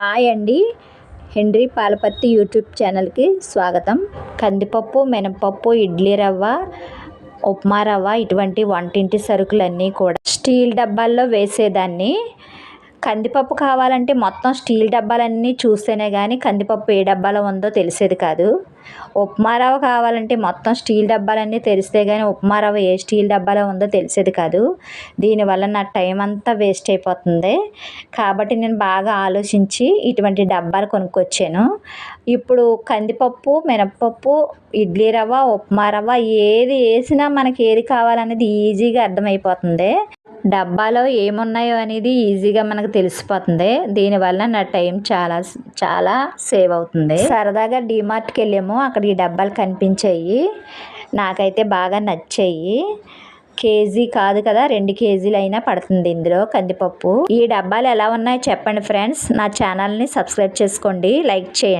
Hi అండి. Henry Palapatti YouTube ఛానల్కి స్వాగతం. కందిపప్పు మినపప్పు ఇడ్లీ రవ్వ ఉప్మా రవ్వ ఇటువంటి వంటింటి సరుకులన్నీ కూడా స్టీల్ డబ్బాల్లో వేసేదాన్ని. కందిపప్పు కావాలంటే మొత్తం స్టీల్ డబ్బాలన్నీ చూస్తేనే కానీ కందిపప్పు ఏ డబ్బాలో ఉందో తెలిసేది కాదు. ఉప్మా రవ్వ కావాలంటే మొత్తం స్టీల్ డబ్బాలన్నీ తెలిస్తే కానీ ఉప్మా రవ్వ ఏ స్టీల్ డబ్బాలో ఉందో తెలిసేది కాదు. దీనివల్ల నా టైం అంతా వేస్ట్ అయిపోతుంది. కాబట్టి నేను బాగా ఆలోచించి ఇటువంటి డబ్బాలు కొనుక్కొచ్చాను. ఇప్పుడు కందిపప్పు మినప్పప్పు ఇడ్లీ రవ్వ ఉప్మా రవ్వ ఏది వేసినా మనకి ఏది కావాలనేది ఈజీగా అర్థమైపోతుంది. డబ్బాలో ఏమున్నాయో అనేది ఈజీగా మనకు తెలిసిపోతుంది. దీనివల్ల నా టైం చాలా చాలా సేవ్ అవుతుంది. సరదాగా డిమార్ట్కి వెళ్ళాము అక్కడ ఈ డబ్బాలు కనిపించాయి. నాకైతే బాగా నచ్చాయి. కేజీ కాదు కదా రెండు కేజీలు అయినా పడుతుంది ఇందులో కందిపప్పు. ఈ డబ్బాలు ఎలా ఉన్నాయో చెప్పండి ఫ్రెండ్స్. నా ఛానల్ని సబ్స్క్రైబ్ చేసుకోండి. లైక్ చేయండి.